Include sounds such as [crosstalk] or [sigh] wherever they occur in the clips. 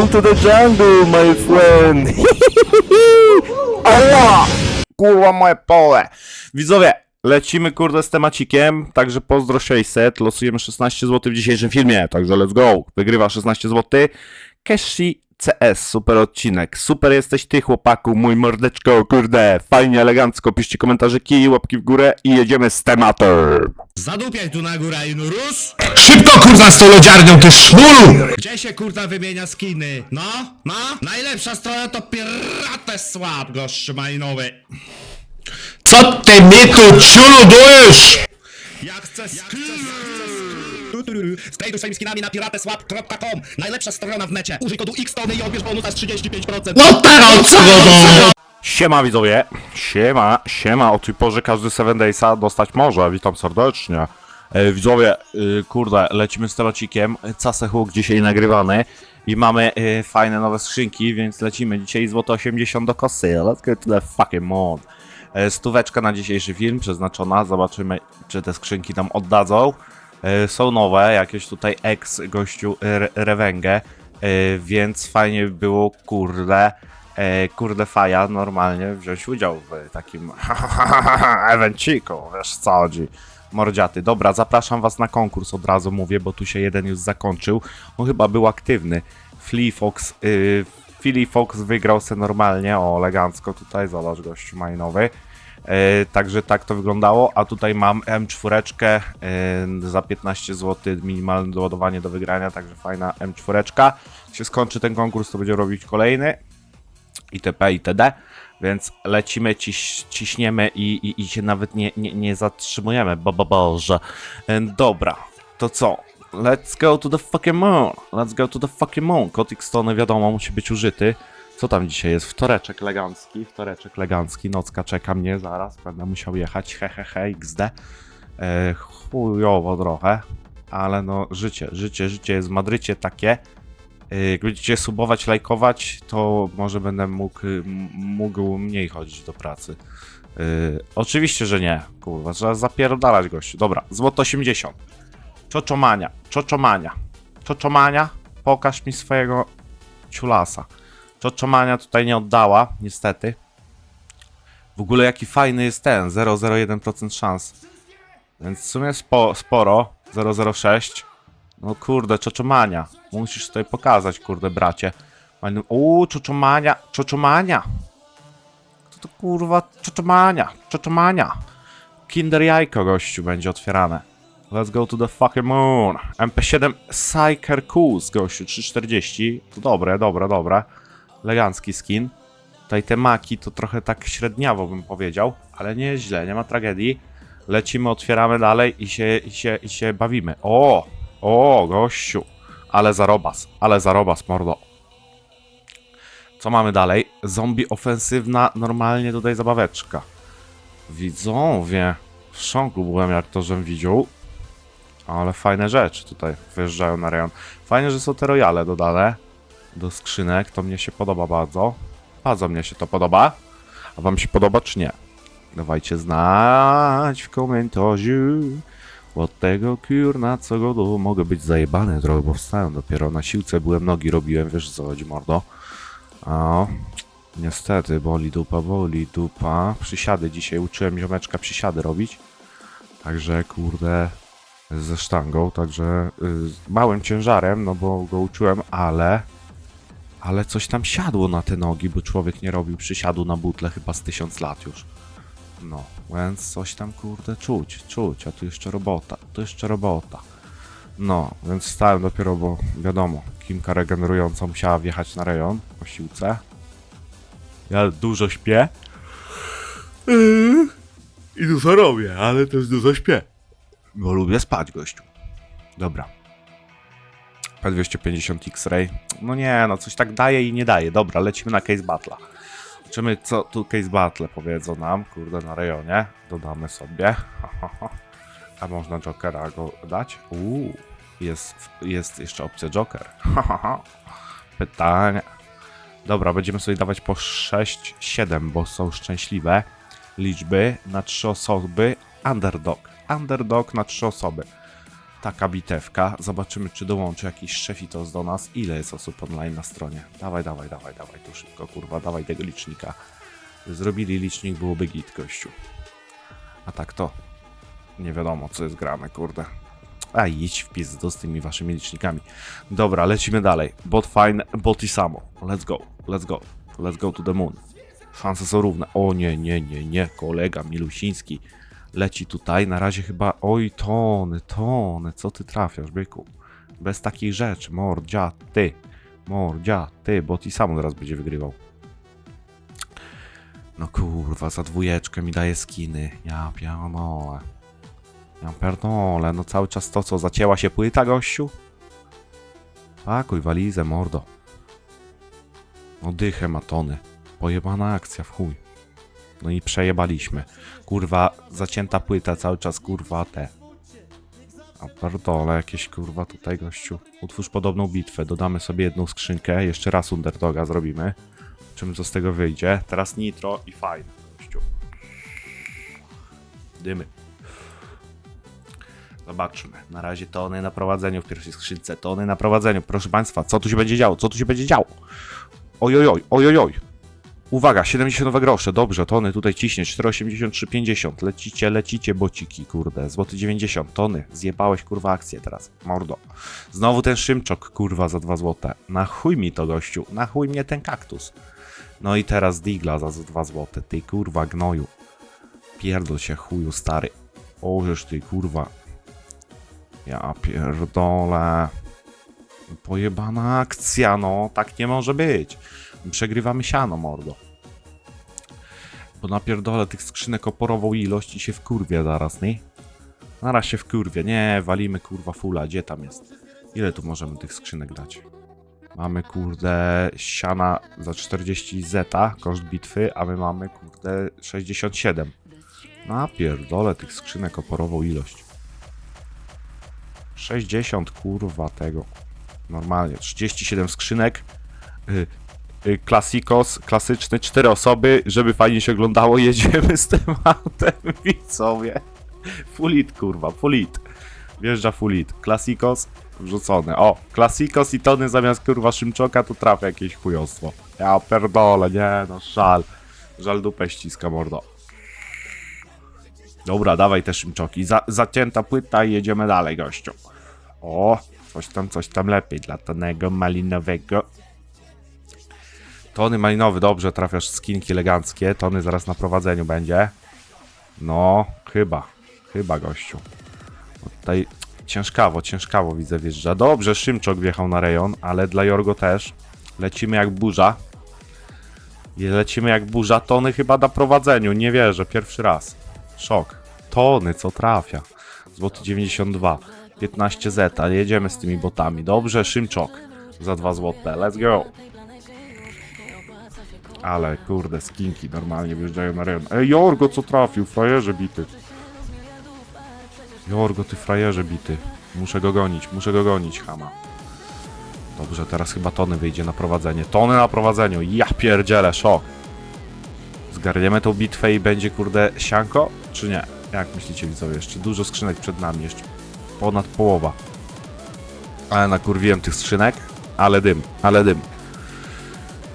Welcome to the jungle, my friend! [laughs] Ała! Kurwa moje pole! Widzowie, lecimy kurde z temacikiem, także pozdro 600, losujemy 16 zł w dzisiejszym filmie, także let's go! Wygrywa 16 zł. Keshi CS, super odcinek. Super jesteś ty, chłopaku, mój mordeczko, kurde, fajnie, elegancko. Piszcie komentarzyki, łapki w górę i jedziemy z tematem. Zadupiaj tu na górę i rusz! Szybko kurwa z tą lodziarnią, ty szmulu! Gdzie się kurwa wymienia skiny? No? No? Najlepsza strona to piratę słab, malinowy. Co ty Miku ciulu dujesz? Jak chcę skin! Strajduj swoimi skinami na pirateswap.com Najlepsza strona w necie. Użyj kodu XTONY i odbierz bonusa z 35%. No teraz co do... Siema widzowie, siema, siema, o tej porze każdy 7 Daysa dostać może, witam serdecznie. E, widzowie, y, kurde, lecimy z temacikiem, Casehuk dzisiaj nagrywany. I mamy y, fajne nowe skrzynki, więc lecimy. Dzisiaj złoto 80 do kosy, let's go to the fucking. E, stóweczka na dzisiejszy film przeznaczona, zobaczymy czy te skrzynki nam oddadzą. E, są nowe, jakieś tutaj ex gościu re rewęgę, e, więc fajnie by było, kurde, e, kurde faja normalnie wziąć udział w takim [laughs] evenciku, wiesz co chodzi. Mordziaty. Dobra, zapraszam was na konkurs od razu mówię, bo tu się jeden już zakończył. On chyba był aktywny. Flea Fox, yy, Philly Fox wygrał se normalnie, o elegancko tutaj, zobacz gościu majnowy. E, także tak to wyglądało, a tutaj mam M4 e, za 15 zł minimalne doładowanie do wygrania, także fajna M4. Jak się skończy ten konkurs, to będzie robić kolejny itp. itd. Więc lecimy, ciś, ciśniemy i, i, i się nawet nie, nie, nie zatrzymujemy, bo, bo boże. E, Dobra, to co? Let's go to the fucking moon. Let's go to the fucking moon. Kotik Stone wiadomo musi być użyty. Co tam dzisiaj jest? Wtoreczek elegancki, wtoreczek elegancki, nocka czeka mnie zaraz, będę musiał jechać, hehehe, xd. E, chujowo trochę, ale no życie, życie, życie jest w Madrycie takie. E, Jak będziecie subować, lajkować, to może będę mógł, mógł mniej chodzić do pracy. E, oczywiście, że nie, kurwa, trzeba zapierdalać gościu. Dobra, złoto 80. Czoczomania, czoczomania, czoczomania, pokaż mi swojego ciulasa. Czoczomania tutaj nie oddała, niestety. W ogóle jaki fajny jest ten, 0,01% szans. Więc w sumie spo, sporo, 0,06. No kurde, czoczomania. Musisz tutaj pokazać, kurde, bracie. Uuu, czoczomania, czoczomania. Co to kurwa, czoczomania, czoczomania. Kinder jajko, gościu, będzie otwierane. Let's go to the fucking moon. MP7 Psyker Cools, gościu, 340. To dobre, dobre, dobre. Elegancki skin. Tutaj te maki to trochę tak średniawo bym powiedział, ale nie jest źle, nie ma tragedii. Lecimy, otwieramy dalej i się, i się, i się bawimy. O! O, gościu! Ale zarobas, ale zarobas, mordo. Co mamy dalej? Zombie ofensywna, normalnie tutaj zabaweczka. Widzowie, w szoku byłem jak to, żem widział. Ale fajne rzeczy tutaj wyjeżdżają na rejon. Fajnie, że są te royale dodane do skrzynek, to mnie się podoba bardzo. Bardzo mnie się to podoba. A wam się podoba czy nie? Dawajcie znać w komentarzu. Od tego kurna co go mogę być zajebany trochę, bo wstałem dopiero na siłce byłem, nogi robiłem, wiesz co chodzi mordo. O, niestety, boli dupa, boli dupa. Przysiady dzisiaj uczyłem ziomeczka przysiady robić. Także kurde ze sztangą, także y, małym ciężarem, no bo go uczyłem, ale ale coś tam siadło na te nogi, bo człowiek nie robił przysiadu na butle chyba z tysiąc lat już. No, więc coś tam kurde czuć, czuć, a tu jeszcze robota, tu jeszcze robota. No, więc stałem dopiero, bo wiadomo, Kimka regenerująca musiała wjechać na rejon po siłce. Ja dużo śpię. I dużo robię, ale też dużo śpię. Bo lubię spać, gościu. Dobra. P250 X-Ray. No nie, no coś tak daje i nie daje. Dobra, lecimy na Case Battle. Zobaczymy, co tu Case Battle powiedzą nam, kurde, na rejonie. Dodamy sobie. [laughs] A można Jokera go dać? Uuu, jest, jest jeszcze opcja Joker. [laughs] Pytanie. Dobra, będziemy sobie dawać po 6, 7, bo są szczęśliwe liczby na 3 osoby. Underdog. Underdog na 3 osoby. Taka bitewka. Zobaczymy, czy dołączy jakiś szefitos do nas. Ile jest osób online na stronie? Dawaj, dawaj, dawaj, dawaj, tu szybko, kurwa, dawaj tego licznika. Zrobili licznik, byłoby git, gościu. A tak to nie wiadomo, co jest grane, kurde. A idź w pizdu z tymi waszymi licznikami. Dobra, lecimy dalej. Bot fine, bot i samo. Let's go, let's go, let's go to the moon. Szanse są równe. O nie, nie, nie, nie, kolega Milusiński leci tutaj. Na razie chyba, oj, tony, tony, co ty trafiasz, byku? Bez takich rzeczy, mordzia, ty, mordzia, ty, bot i samo zaraz będzie wygrywał. No kurwa, za dwójeczkę mi daje skiny. Ja pierdolę. Ja pierdolę, no cały czas to co, zacięła się płyta, gościu? Pakuj walizę, mordo. No dychę ma tony. Pojebana akcja, w chuj. No i przejebaliśmy. Kurwa, zacięta płyta cały czas, kurwa, te. A pierdolę, jakieś kurwa tutaj, gościu. Utwórz podobną bitwę, dodamy sobie jedną skrzynkę, jeszcze raz underdoga zrobimy. Czym co z tego wyjdzie. Teraz nitro i fajne, gościu. Dymy. Zobaczmy. Na razie tony na prowadzeniu w pierwszej skrzynce. Tony na prowadzeniu. Proszę Państwa, co tu się będzie działo? Co tu się będzie działo? Ojojoj, ojojoj. Uwaga, 72 grosze. Dobrze, tony tutaj ciśnie. 4,83,50. Lecicie, lecicie, bociki, kurde. Złoty 90. Tony. Zjebałeś, kurwa, akcję teraz. Mordo. Znowu ten szymczok, kurwa, za 2 złote. Na chuj mi to, gościu. Na chuj mnie ten kaktus. No i teraz digla za 2 złote. Ty, kurwa, gnoju. Pierdol się, chuju, stary. Ożeż ty, kurwa. Ja pierdolę. Pojebana akcja, no. Tak nie może być. Przegrywamy siano, mordo. Bo napierdolę tych skrzynek oporową ilość i się wkurwie zaraz, nie? Naraz się wkurwie. Nie, walimy kurwa fula. Gdzie tam jest? Ile tu możemy tych skrzynek dać? Mamy kurde siana za 40 zeta, koszt bitwy, a my mamy kurde 67. Napierdolę tych skrzynek oporową ilość. 60 kurwa tego. Normalnie, 37 skrzynek. Y, Klasikos, klasyczny, 4 osoby, żeby fajnie się oglądało, [laughs] jedziemy z tematem, widzowie. Fulit, kurwa, fulit. Wjeżdża fulit. Klasikos, wrzucony. O, Klasikos i tony zamiast kurwa Szymczoka, to trafia jakieś chujostwo. Ja pierdolę, nie no, żal. Żal dupę ściska, mordo. Dobra, dawaj te Szymczoki. Za, zacięta płyta i jedziemy dalej, gościu. O, coś tam, coś tam lepiej dla tonego malinowego. Tony malinowy, dobrze, trafiasz skinki eleganckie. Tony zaraz na prowadzeniu będzie. No, chyba, chyba gościu. Bo Tutaj ciężkawo, ciężkawo widzę wjeżdża. Dobrze, Szymczok wjechał na rejon, ale dla Jorgo też. Lecimy jak burza. I lecimy jak burza. Tony chyba na prowadzeniu, nie wierzę, pierwszy raz. Szok. Tony, co trafia. Złoty 92. 15 zeta, jedziemy z tymi botami. Dobrze, Szymczok. Za 2 złote, let's go. Ale kurde, skinki normalnie wjeżdżają na rejon. Ej, Jorgo, co trafił? Frajerze bity. Jorgo, ty frajerze bity. Muszę go gonić, muszę go gonić, Hama. Dobrze, teraz chyba Tony wyjdzie na prowadzenie. Tony na prowadzeniu, ja pierdzielę, szok. Zgarniemy tą bitwę i będzie, kurde, sianko? Czy nie? Jak myślicie, widzowie? Jeszcze dużo skrzynek przed nami, jeszcze ponad połowa. Ale nakurwiłem tych skrzynek, ale dym, ale dym.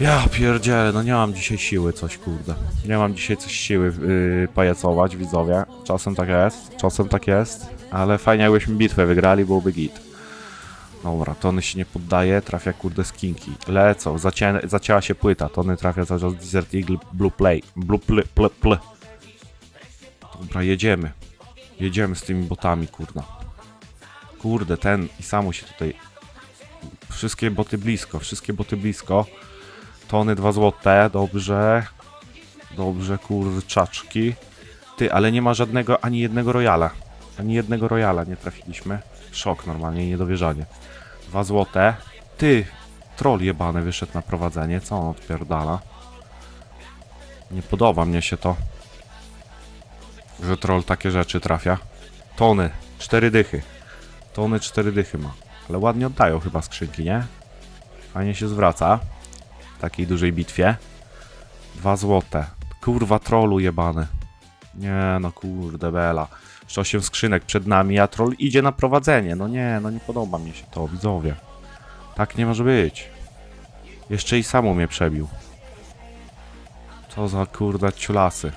Ja pierdzielę, no nie mam dzisiaj siły coś, kurde. Nie mam dzisiaj coś siły yy, pajacować, widzowie. Czasem tak jest, czasem tak jest, ale fajnie jakbyśmy bitwę wygrali, byłoby git. Dobra, Tony się nie poddaje, trafia kurde skinki. Lecą, zacię, zacięła się płyta, Tony trafia cały czas Desert Eagle Blue Play. Blue Pl, pl, pl. Dobra, jedziemy. Jedziemy z tymi botami, kurna. Kurde, ten i samo się tutaj... Wszystkie boty blisko, wszystkie boty blisko. Tony 2 złote, dobrze. Dobrze, kurczaczki. Ty, ale nie ma żadnego, ani jednego royala. Ani jednego royala nie trafiliśmy. Szok normalnie, niedowierzanie. 2 złote. Ty, troll jebany wyszedł na prowadzenie. Co on odpierdala? Nie podoba mnie się to. Że troll takie rzeczy trafia. Tony, cztery dychy. Tony cztery dychy ma. Ale ładnie oddają chyba skrzynki, nie? Fajnie się zwraca. Takiej dużej bitwie. Dwa złote. Kurwa trollu jebany. Nie no kurde bela. Jeszcze 8 skrzynek przed nami, a troll idzie na prowadzenie. No nie, no nie podoba mi się to, widzowie. Tak nie może być. Jeszcze i samu mnie przebił. Co za kurde ciulasy.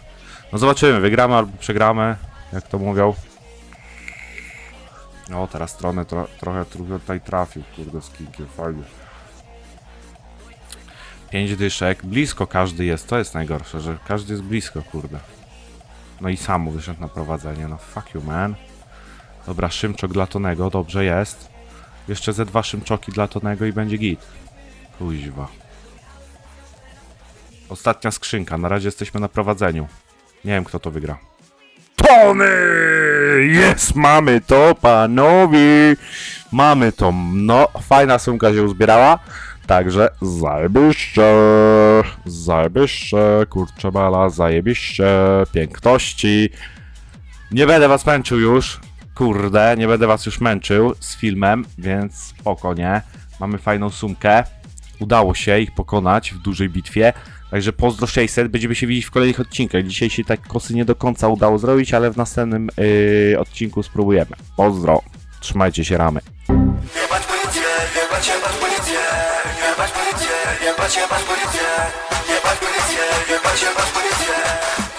No zobaczymy, wygramy albo przegramy, jak to mówią. O, teraz stronę tro, trochę tutaj trafił, kurde, z kinkiem, fajnie. Pięć dyszek, blisko każdy jest, to jest najgorsze, że każdy jest blisko, kurde. No i samu wyszedł na prowadzenie, no fuck you, man. Dobra, szymczok dla Tonego, dobrze jest. Jeszcze ze dwa szymczoki dla Tonego i będzie git. Kuźwa. Ostatnia skrzynka, na razie jesteśmy na prowadzeniu. Nie wiem, kto to wygra. Tony! Jest, mamy to, panowie! Mamy to. No, fajna sumka się uzbierała. Także zajebiście, zajebiście, kurczę bala, zajebiście, piękności. Nie będę was męczył już, kurde, nie będę was już męczył z filmem, więc spokojnie. Mamy fajną sumkę. Udało się ich pokonać w dużej bitwie. Także pozdro 600, będziemy się widzieć w kolejnych odcinkach. Dzisiaj się tak kosy nie do końca udało zrobić, ale w następnym yy, odcinku spróbujemy. Pozdro, trzymajcie się ramy. Jebać policję, jebać, jebać policję Jebać policję, jebać, jebać